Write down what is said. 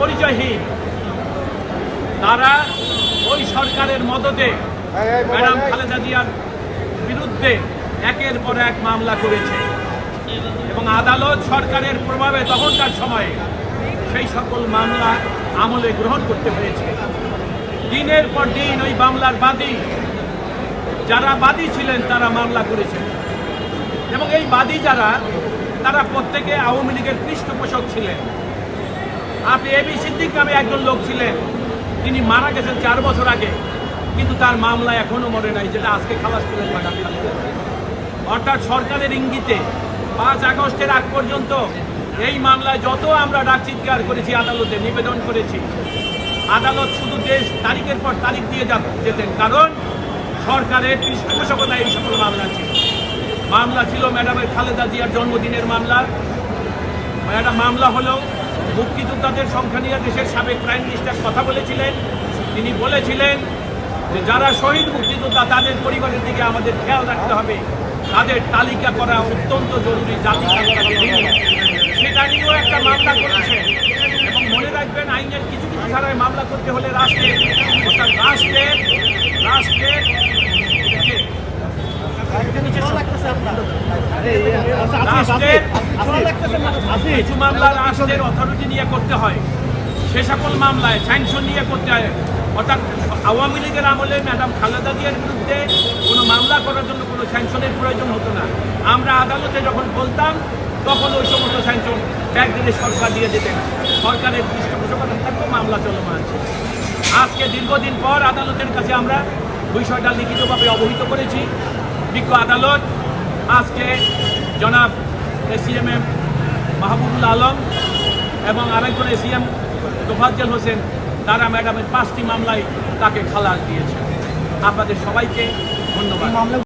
পরিচয়হীন। তারা ওই সরকারের মদতে ম্যাডাম খালেদা জিয়ার বিরুদ্ধে একের পর এক মামলা করেছে এবং আদালত সরকারের প্রভাবে তখনকার সময়ে সেই সকল মামলা আমলে গ্রহণ করতে হয়েছে দিনের পর দিন ওই মামলার বাদী যারা বাদী ছিলেন তারা মামলা করেছেন। এবং এই বাদী যারা তারা প্রত্যেকে আওয়ামী লীগের পৃষ্ঠপোষক ছিলেন। আপনি এবি সিদ্দিক নামে একজন লোক ছিলেন। তিনি মারা গেছেন চার বছর আগে। কিন্তু তার মামলা এখনও মরে নাই, যেটা আজকে খালাস ম্যাডাম অর্থাৎ সরকারের ইঙ্গিতে পাঁচ আগস্টের আগ পর্যন্ত এই মামলায় যত আমরা ডাক চিৎকার করেছি, আদালতে নিবেদন করেছি, আদালত শুধু দেশ তারিখের পর তারিখ দিয়ে যেতেন। কারণ সরকারের পৃষ্ঠপোষকতায় এই সকল মামলা ছিল। মামলা ছিল ম্যাডামের খালেদা জিয়ার জন্মদিনের মামলা। একটা মামলা হলো মুক্তিযোদ্ধাদের সংখ্যা নিয়ে দেশের সাবেক প্রাইম মিনিস্টার কথা বলেছিলেন তিনি বলেছিলেন যে যারা শহীদ মুক্তিযোদ্ধা তাদের পরিবারের দিকে আমাদের খেয়াল রাখতে হবে তাদের তালিকা করা অত্যন্ত জরুরি জাতি। সেটা নিয়েও একটা মামলা করেছে এবং মনে রাখবেন আইনের কিছু কিছু ধারায় মামলা করতে হলে রাষ্ট্রের অর্থাৎ রাষ্ট্রের রাষ্ট্রের? রাষ্ট্রের কিছু মামলা রাষ্ট্রের অথরিটি নিয়ে করতে হয়। সে সকল মামলায় স্যাংশন নিয়ে করতে হয়। অর্থাৎ আওয়ামী লীগের আমলে ম্যাডাম খালেদা জিয়ার বিরুদ্ধে কোনো মামলা করার জন্য কোনো স্যাংশনের প্রয়োজন হতো না। আমরা আদালতে যখন বলতাম তখন ওই সমস্ত স্যাংশন একদিনে সরকার দিয়ে দিতেন। সরকারের পৃষ্ঠপোষকতা থাকতো মামলা চলমান। আজকে দীর্ঘদিন পর আদালতের কাছে আমরা বিষয়টা লিখিতভাবে অবহিত করেছি। বিজ্ঞ আদালত আজকে জনাব এসিএমএম মাহবুবুল আলম এবং আরেকজন এসিএম তোফাজ্জল হোসেন, তারা ম্যাডামের পাঁচটি মামলায় তাকে খালাস দিয়েছে। আপনাদের সবাইকে ধন্যবাদ।